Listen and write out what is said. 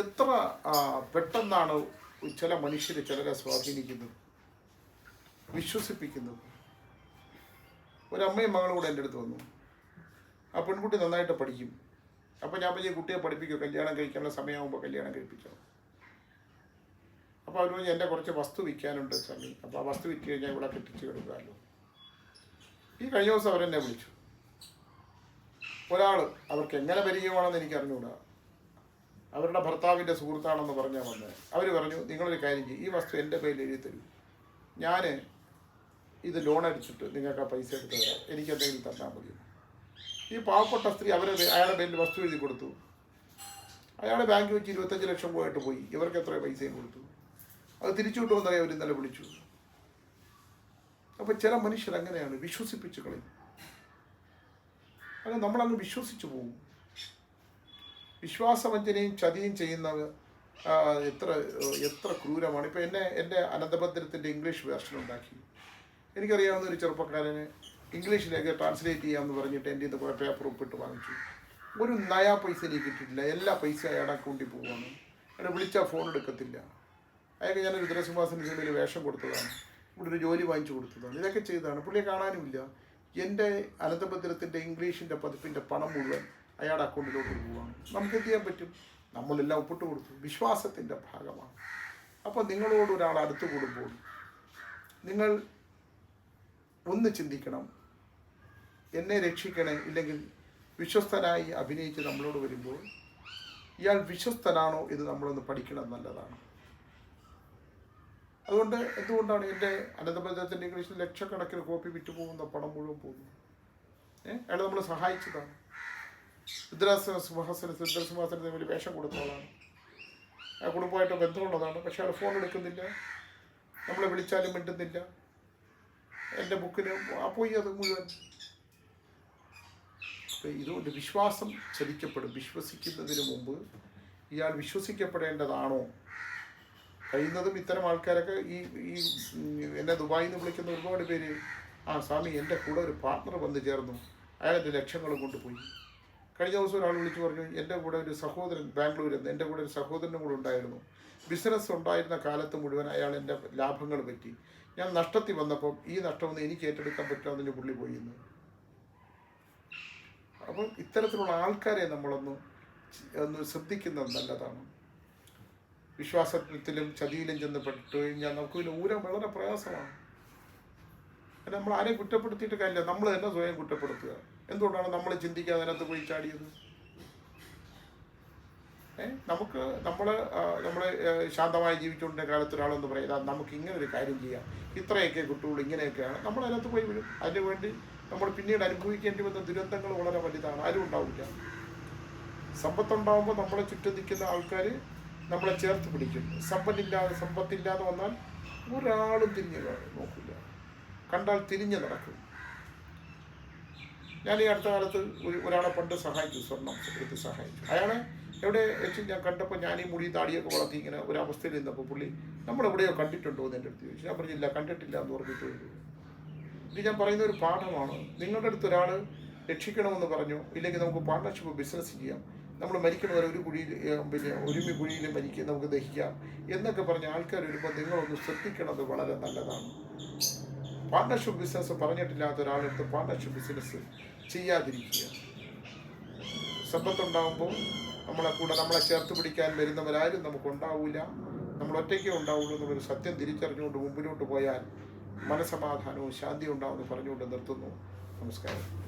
എത്ര പെട്ടെന്നാണ് ചില മനുഷ്യർ ചിലരെ സ്വാധീനിക്കുന്നത്? വിശ്വസിപ്പിക്കുന്നത്? ഒരമ്മയും മകളും കൂടെ എന്റെ അടുത്ത് വന്നു. ആ പെൺകുട്ടി നന്നായിട്ട് പഠിക്കും. അപ്പോൾ ഞാൻ പറഞ്ഞ കുട്ടിയെ പഠിപ്പിക്കും കല്യാണം കഴിക്കാനുള്ള സമയമാകുമ്പോൾ കല്യാണം കഴിപ്പിക്കണം അപ്പോൾ അവർ പറഞ്ഞ് എന്റെ കുറച്ച് വസ്തു വിൽക്കാനുണ്ട് സ്വാമി. അപ്പോൾ ആ വസ്തു വിറ്റ് കഴിഞ്ഞാൽ ഇവിടെ കെട്ടിച്ച് കിടക്കാമല്ലോ ഈ കഴിഞ്ഞ ദിവസം അവരെന്നെ വിളിച്ചു. ഒരാൾ അവർക്ക് എങ്ങനെ പരിചയമാണെന്ന് എനിക്ക് അറിഞ്ഞുകൂടാ അവരുടെ ഭർത്താവിന്റെ സുഹൃത്താണെന്ന് പറഞ്ഞാൽ വന്നത് അവർ പറഞ്ഞു നിങ്ങളൊരു കാര്യം ചെയ്യും ഈ വസ്തു എന്റെ പേരിൽ എഴുതി തരൂ. ഞാൻ ഇത് ലോൺ അടിച്ചിട്ട് നിങ്ങൾക്ക് ആ പൈസ എടുത്ത് തരാം. എനിക്ക് എന്തെങ്കിലും തന്നാൽ മതി. ഈ പാവപ്പെട്ട സ്ത്രീ അവരെ അയാളുടെ പേരിൽ വസ്തു എഴുതി കൊടുത്തു. അയാൾ ബാങ്ക് വെച്ച് ഇരുപത്തഞ്ച് ലക്ഷം പോയിട്ട് പോയി. ഇവർക്ക് എത്ര പൈസയും കൊടുത്തു. അത് തിരിച്ചു കിട്ടുമെന്നറിയാം അവർ ഇന്നലെ വിളിച്ചു. അപ്പോൾ ചില മനുഷ്യർ അങ്ങനെയാണ് വിശ്വസിപ്പിച്ച് കളയും. അത് നമ്മളങ്ങ് വിശ്വസിച്ചു പോകും. വിശ്വാസവഞ്ചനയും ചതിയും ചെയ്യുന്നത് എത്ര എത്ര ക്രൂരമാണ്. ഇപ്പം എന്നെ എന്റെ അനന്തഭദ്രത്തിന്റെ ഇംഗ്ലീഷ് വേർഷൻ ഉണ്ടാക്കി. എനിക്കറിയാവുന്ന ഒരു ചെറുപ്പക്കാരന് ഇംഗ്ലീഷിലേക്ക് ട്രാൻസ്ലേറ്റ് ചെയ്യാമെന്ന് പറഞ്ഞിട്ട് എന്റെ ഇത് കുറേ പേപ്പർ ഒപ്പിട്ട് വാങ്ങിച്ചു. ഒരു നയാ പൈസ എനിക്ക് കിട്ടിയിട്ടില്ല. എല്ലാ പൈസ അയാളുടെ അക്കൗണ്ടിൽ പോവാണ്. എന്നെ വിളിച്ചാൽ ഫോൺ എടുക്കത്തില്ല. അയാൾക്ക് ഞാനൊരു രുദ്രസിംഹാസന സിനിമയിൽ വേഷം കൊടുത്തതാണ്. ഇവിടെ ഒരു ജോലി വാങ്ങിച്ചു കൊടുത്തതാണ്. ഇതൊക്കെ ചെയ്തതാണ്. പുള്ളിയെ കാണാനുമില്ല. എന്റെ അനന്തഭദ്രത്തിന്റെ ഇംഗ്ലീഷിന്റെ പതിപ്പിന്റെ പണം മുഴുവൻ അയാളുടെ അക്കൗണ്ടിലോട്ട് പോവുകയാണ് നമുക്ക് എന്ത് ചെയ്യാൻ പറ്റും? നമ്മളെല്ലാം ഒപ്പിട്ട് കൊടുത്തു. വിശ്വാസത്തിന്റെ ഭാഗമാണ്. അപ്പോൾ നിങ്ങളോട് ഒരാൾ അടുത്ത് കൂടുമ്പോൾ നിങ്ങൾ ഒന്ന് ചിന്തിക്കണം. എന്നെ രക്ഷിക്കണേ ഇല്ലെങ്കിൽ വിശ്വസ്തനായി അഭിനയിച്ച് നമ്മളോട് വരുമ്പോൾ ഇയാൾ വിശ്വസ്തനാണോ എന്ന് നമ്മളൊന്ന് പഠിക്കണം നല്ലതാണ്. അതുകൊണ്ട് എന്തുകൊണ്ടാണ് എന്റെ അനന്തപഞ്ചായത്തിന്റെ ഇംഗ്ലീഷിൽ ലക്ഷക്കണക്കിന് കോപ്പി വിറ്റ് പോകുന്ന പണം മുഴുവൻ പോകുന്നു ഏഹ് അയാൾ നമ്മളെ സഹായിച്ചതാണ്. രുദ്രാസന സിംഹാസന സിദ്ധാസിംഹാസനത്തിന് ഒരു വേഷം കൊടുത്തവളാണ് ആ കുടുംബമായിട്ട് ബന്ധമുള്ളതാണ്. പക്ഷെ അയാൾ ഫോൺ എടുക്കുന്നില്ല. നമ്മളെ വിളിച്ചാലും മിണ്ടുന്നില്ല. എന്റെ ബുക്കിന് പോയി അത് മുഴുവൻ. ഇതുകൊണ്ട് വിശ്വാസം ചലിക്കപ്പെടും. വിശ്വസിക്കുന്നതിന് മുമ്പ് ഇയാൾ വിശ്വസിക്കപ്പെടേണ്ടതാണോ? കഴിയുന്നതും ഇത്തരം ആൾക്കാരൊക്കെ ഈ ഈ എന്നെ ദുബായിൽ നിന്ന് വിളിക്കുന്ന ഒരുപാട് പേര് ആ സ്വാമി എന്റെ കൂടെ ഒരു പാർട്ണർ വന്നു ചേർന്നു. അയാളെന്റെ ലക്ഷങ്ങളും കൊണ്ടുപോയി. കഴിഞ്ഞ ദിവസം ഒരാൾ വിളിച്ചു പറഞ്ഞു എന്റെ കൂടെ ഒരു സഹോദരൻ ബാംഗ്ലൂരിൽ നിന്ന് എന്റെ കൂടെ ഒരു സഹോദരനും കൂടെ ഉണ്ടായിരുന്നു. ബിസിനസ് ഉണ്ടായിരുന്ന കാലത്ത് മുഴുവൻ അയാൾ എന്റെ ലാഭങ്ങൾ പറ്റി. ഞാൻ നഷ്ടത്തിൽ വന്നപ്പം ഈ നഷ്ടമൊന്നും എനിക്ക് ഏറ്റെടുക്കാൻ പറ്റാമെന്ന് പുള്ളി പോയി എന്ന്. അപ്പം ഇത്തരത്തിലുള്ള ആൾക്കാരെ നമ്മളൊന്ന് ഒന്ന് ശ്രദ്ധിക്കുന്നത് നല്ലതാണ്. വിശ്വാസത്തിലും ചതിയിലും ചെന്ന് പെട്ടു കഴിഞ്ഞാൽ നമുക്ക് പിന്നെ ഊരം വളരെ പ്രയാസമാണ്. നമ്മൾ ആരെയും കുറ്റപ്പെടുത്തിയിട്ട് കാര്യമില്ല. നമ്മൾ തന്നെ സ്വയം കുറ്റപ്പെടുത്തുക. എന്തുകൊണ്ടാണ് നമ്മൾ ചിന്തിക്കാതെ അതിനകത്ത് പോയി ചാടിയത്? നമുക്ക് നമ്മൾ നമ്മൾ ശാന്തമായി ജീവിച്ചുകൊണ്ടിരുന്ന കാലത്ത് ഒരാളെന്ന് പറയുക നമുക്ക് ഇങ്ങനെ ഒരു കാര്യം ചെയ്യാം. ഇത്രയൊക്കെ കിട്ടുള്ളൂ ഇങ്ങനെയൊക്കെയാണ്. നമ്മൾ അതിനകത്ത് പോയി വിടും അതിന് വേണ്ടി നമ്മൾ പിന്നീട് അനുഭവിക്കേണ്ടി വന്ന ദുരന്തങ്ങൾ വളരെ വലുതാണ്. ആരും ഉണ്ടാവില്ല. സമ്പത്തുണ്ടാകുമ്പോൾ നമ്മളെ ചുറ്റും നിൽക്കുന്ന ആൾക്കാർ നമ്മളെ ചേർത്ത് പിടിക്കും. സമ്പത്തില്ലാതെ സമ്പത്തില്ലാതെ വന്നാൽ ഒരാളും തിരിഞ്ഞ് നോക്കില്ല. കണ്ടാൽ തിരിഞ്ഞ് നടക്കും. ഞാൻ ഈ അടുത്ത കാലത്ത് ഒരു ഒരാളെ പണ്ട് സഹായിച്ചു സ്വർണം എടുത്ത് സഹായിച്ചു. അയാളെ എവിടെ വെച്ച് ഞാൻ കണ്ടപ്പോൾ ഞാൻ ഈ മുടി താടിയൊക്കെ വളർത്തി ഇങ്ങനെ ഒരു അവസ്ഥയിൽ നിന്നപ്പോൾ പുള്ളി നമ്മൾ എവിടെയോ കണ്ടിട്ടുണ്ടോ? എന്ന് എന്റെ അടുത്ത് ചോദിച്ചു. ഞാൻ പറഞ്ഞില്ല കണ്ടിട്ടില്ല എന്ന് പറഞ്ഞിട്ട്. ഇത് ഞാൻ പറയുന്ന ഒരു പാഠമാണ്. നിങ്ങളുടെ അടുത്ത് ഒരാൾ രക്ഷിക്കണമെന്ന് പറഞ്ഞു ഇല്ലെങ്കിൽ നമുക്ക് പാർട്ണർഷിപ്പ് ബിസിനസ് ചെയ്യാം. നമ്മൾ മരിക്കണ വരെ ഒരു കുഴിയിൽ പിന്നെ ഒരുമി കുഴിയിൽ മരിക്കുക നമുക്ക് ദഹിക്കാം എന്നൊക്കെ പറഞ്ഞ ആൾക്കാർ വരുമ്പോൾ നിങ്ങളൊന്ന് ശ്രദ്ധിക്കണത് വളരെ നല്ലതാണ്. പാർട്ണർഷിപ്പ് ബിസിനസ് പറഞ്ഞിട്ടില്ലാത്ത ഒരാളെടുത്ത് പാർട്ണർഷിപ്പ് ബിസിനസ് ചെയ്യാതിരിക്കുക. സമ്പത്തുണ്ടാകുമ്പോൾ നമ്മളെ കൂടെ നമ്മളെ ചേർത്ത് പിടിക്കാൻ വരുന്നവരാരും നമുക്ക് ഉണ്ടാവില്ല നമ്മൾ ഒറ്റയ്ക്ക് ഉണ്ടാവുള്ളൂ എന്നുള്ളൊരു സത്യം തിരിച്ചറിഞ്ഞുകൊണ്ട് മുമ്പിലോട്ട് പോയാൽ മനസമാധാനവും ശാന്തിയും ഉണ്ടാവുമെന്ന് പറഞ്ഞുകൊണ്ട് നിർത്തുന്നു. നമസ്കാരം.